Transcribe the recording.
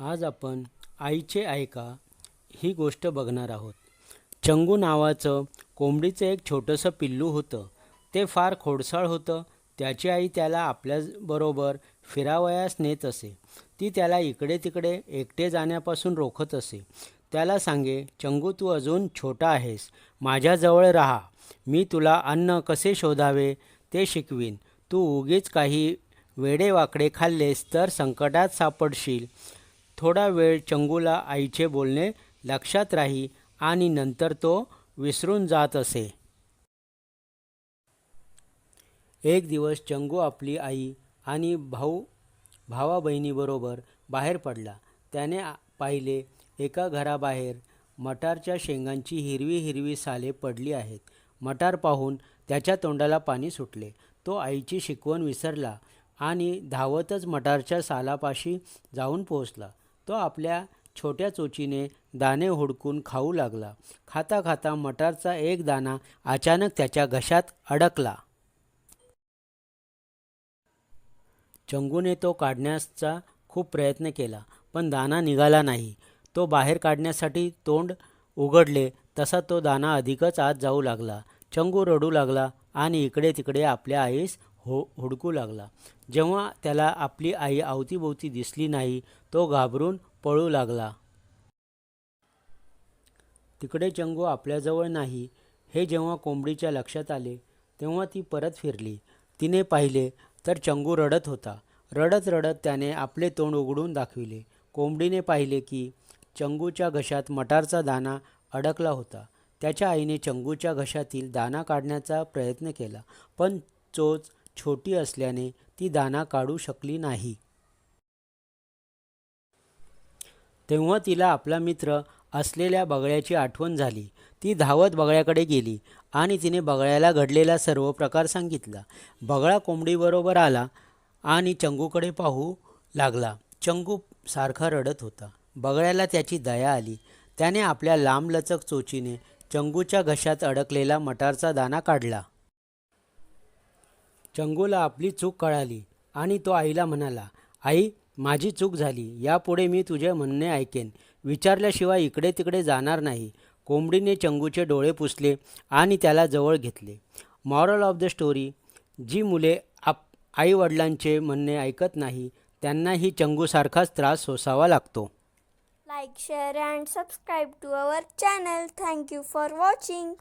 आज आपण आईचे ऐका ही गोष्ट बघणार आहोत. चंगू नावाचं कोंबडीचं एक छोटंसं पिल्लू होतं. ते फार खोडसाळ होतं. त्याची आई त्याला आपल्याबरोबर फिरावयास नेत असे. ती त्याला इकडे तिकडे एकटे जाण्यापासून रोखत असे. त्याला सांगे चंगू तू अजून छोटा आहेस. माझ्याजवळ राहा. मी तुला अन्न कसे शोधावे ते शिकवीन. तू उगीच काही वेडेवाकडे खाल्लेस तर संकटात सापडशील. थोडा वेळ चंगूला आईचे बोलणे लक्षात राही आणि नंतर तो विसरून जात असे. एक दिवस चंगू आपली आई आणि भाऊ भावा बहिणीबरोबर बाहेर पडला. त्याने पाहिले एका घराबाहेर मटारच्या शेंगांची हिरवी हिरवी साले पडली आहेत. मटार पाहून त्याच्या तोंडाला पाणी सुटले. तो आईची शिकवण विसरला आणि धावतच मटारच्या सालापाशी जाऊन पोहोचला. तो आपल्या छोट्या चोचीने दाणे हुडकून खाऊ लागला. खाता खाता मटारचा एक दाणा अचानक त्याच्या घशात अडकला. चंगूने तो काढण्याचा खूप प्रयत्न केला पण दाणा निघाला नाही. तो बाहेर काढण्यासाठी तोंड उघडले तसा तो दाणा अधिकच आत जाऊ लागला. चंगू रडू लागला आणि इकडे तिकडे आपल्या आईस हो हुडकू लागला. जेव्हा त्याला आपली आई अवतीभोवती दिसली नाही तो घाबरून पळू लागला. तिकडे चंगू आपल्याजवळ नाही हे जेव्हा कोंबडीच्या लक्षात आले तेव्हा ती परत फिरली. तिने पाहिले तर चंगू रडत होता. रडत रडत त्याने आपले तोंड उघडून दाखविले. कोंबडीने पाहिले की चंगूच्या घशात मटारचा दाणा अडकला होता. त्याच्या आईने चंगूच्या घशातील दाणा काढण्याचा प्रयत्न केला पण चोच छोटी असल्याने ती दाना काढू शकली नाही. तेव्हा तिला आपला मित्र असलेल्या बगळ्याची आठवण झाली. ती धावत बगळ्याकडे गेली आणि तिने बगळ्याला घडलेला सर्व प्रकार सांगितला. बगळा कोंबडीबरोबर आला आणि चंगूकडे पाहू लागला. चंगू सारखा रडत होता. बगळ्याला त्याची दया आली. त्याने आपल्या लांबलचक चोचीने चंगूच्या घशात अडकलेला मटारचा दाना काढला. चंगूला आपली चूक कळाली आणि तो आईला म्हणाला आई माझी चूक झाली. यापुढे मी तुझे म्हणणे ऐकेन. विचारल्याशिवाय इकडे तिकडे जाणार नाही. कोंबडीने चंगूचे डोळे पुसले आणि त्याला जवळ घेतले. मॉरल ऑफ द स्टोरी जी मुले आप आईवडिलांचे म्हणणे ऐकत नाही त्यांनाही चंगूसारखाच त्रास सोसावा लागतो. Like share and subscribe to our channel. Thank you for watching.